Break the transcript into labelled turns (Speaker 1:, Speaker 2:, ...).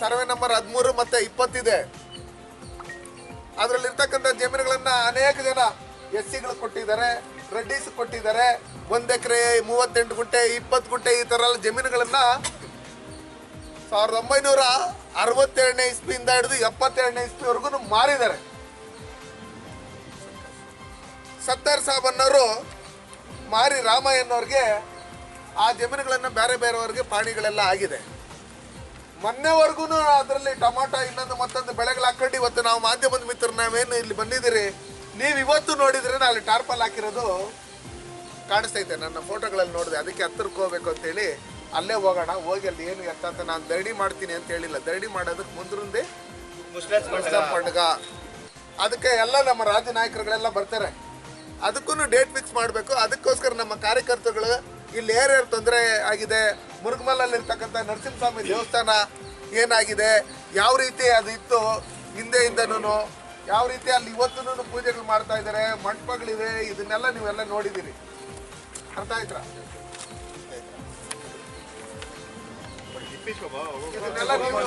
Speaker 1: Survey number ಹದಿಮೂರು ಮತ್ತೆ ಇಪ್ಪತ್ತಿದೆ. ಅದರಲ್ಲಿ ಇರ್ತಕ್ಕಂಥ ಜಮೀನುಗಳನ್ನ ಅನೇಕ ಜನ ಎಸ್ ಸಿಗಳು ಕೊಟ್ಟಿದ್ದಾರೆ, ರೆಡ್ಡಿಸ್ ಕೊಟ್ಟಿದ್ದಾರೆ. ಒಂದ್ ಎಕರೆ ಮೂವತ್ತೆಂಟು ಗುಂಟೆ, ಇಪ್ಪತ್ತು ಗುಂಟೆ ಈ ತರ ಜಮೀನುಗಳನ್ನ ಸಾವಿರದ ಒಂಬೈನೂರ ಅರವತ್ತೆರಡನೇ ಇಸ್ವಿಯಿಂದ ಹಿಡಿದು ಎಪ್ಪತ್ತೆರಡನೇ ಇಸ್ವಿವರೆಗೂ ಮಾರಿದ್ದಾರೆ. ಸತ್ತಾರ್ ಸಾಬನ್ನವರು ಮಾರಿ ರಾಮಯ್ಯನವ್ರಿಗೆ ಆ ಜಮೀನುಗಳನ್ನ ಬೇರೆ ಬೇರೆಯವ್ರಿಗೆ ಪ್ರಾಣಿಗಳೆಲ್ಲ ಆಗಿದೆ. ಮೊನ್ನೆವರೆಗೂ ಅದರಲ್ಲಿ ಟೊಮಾಟೊ ಇನ್ನೊಂದು ಮತ್ತೊಂದು ಬೆಳೆಗಳು ಹಾಕೊಂಡು ಇವತ್ತು ನಾವು ಮಾಧ್ಯಮದ ಮಿತ್ರ ನಾವೇನು ಇಲ್ಲಿ ಬಂದಿದ್ದೀರಿ? ನೀವು ಇವತ್ತು ನೋಡಿದ್ರೆ ಅಲ್ಲಿ ಟಾರ್ಪಲ್ ಹಾಕಿರೋದು ಕಾಣಿಸ್ತೈತೆ ನನ್ನ ಫೋಟೋಗಳಲ್ಲಿ ನೋಡಿದೆ. ಅದಕ್ಕೆ ಹತ್ತಿರಕ್ಕೆ ಹೋಗ್ಬೇಕು ಅಂತೇಳಿ ಅಲ್ಲೇ ಹೋಗೋಣ. ಹೋಗಿ ಅಲ್ಲಿ ಏನು ಎತ್ತ ಅಂತ ನಾನು ದರಡಿ ಮಾಡ್ತೀನಿ ಅಂತ ಹೇಳಿಲ್ಲ. ದರಡಿ ಮಾಡೋದಕ್ಕೆ ಮುಂದ್ರಂದೆ ಮುಸ್ಲಿಂ ಪಂಡಗ. ಅದಕ್ಕೆ ಎಲ್ಲ ನಮ್ಮ ರಾಜ್ಯ ನಾಯಕರುಗಳೆಲ್ಲ ಬರ್ತಾರೆ. ಅದಕ್ಕೂ ಡೇಟ್ ಫಿಕ್ಸ್ ಮಾಡಬೇಕು. ಅದಕ್ಕೋಸ್ಕರ ನಮ್ಮ ಕಾರ್ಯಕರ್ತರುಗಳು ಇಲ್ಲಿ ಏರ್ಯಾರು ತೊಂದರೆ ಆಗಿದೆ? ಮುರುಗಮಲ್ಲಲ್ಲಿರ್ತಕ್ಕಂಥ ನರಸಿಂಹಸ್ವಾಮಿ ದೇವಸ್ಥಾನ ಏನಾಗಿದೆ? ಯಾವ ರೀತಿ ಅದು ಇತ್ತು? ಹಿಂದೆಯಿಂದನೂ ಯಾವ ರೀತಿ ಅಲ್ಲಿ ಇವತ್ತೂ ಪೂಜೆಗಳು ಮಾಡ್ತಾ ಇದ್ದಾರೆ? ಮಂಟಪಗಳಿವೆ ಇದನ್ನೆಲ್ಲ ನೀವೆಲ್ಲ ನೋಡಿದ್ದೀರಿ. ಅರ್ಥ ಆಯ್ತಾ? ಇದನ್ನೆಲ್ಲ ನೀವು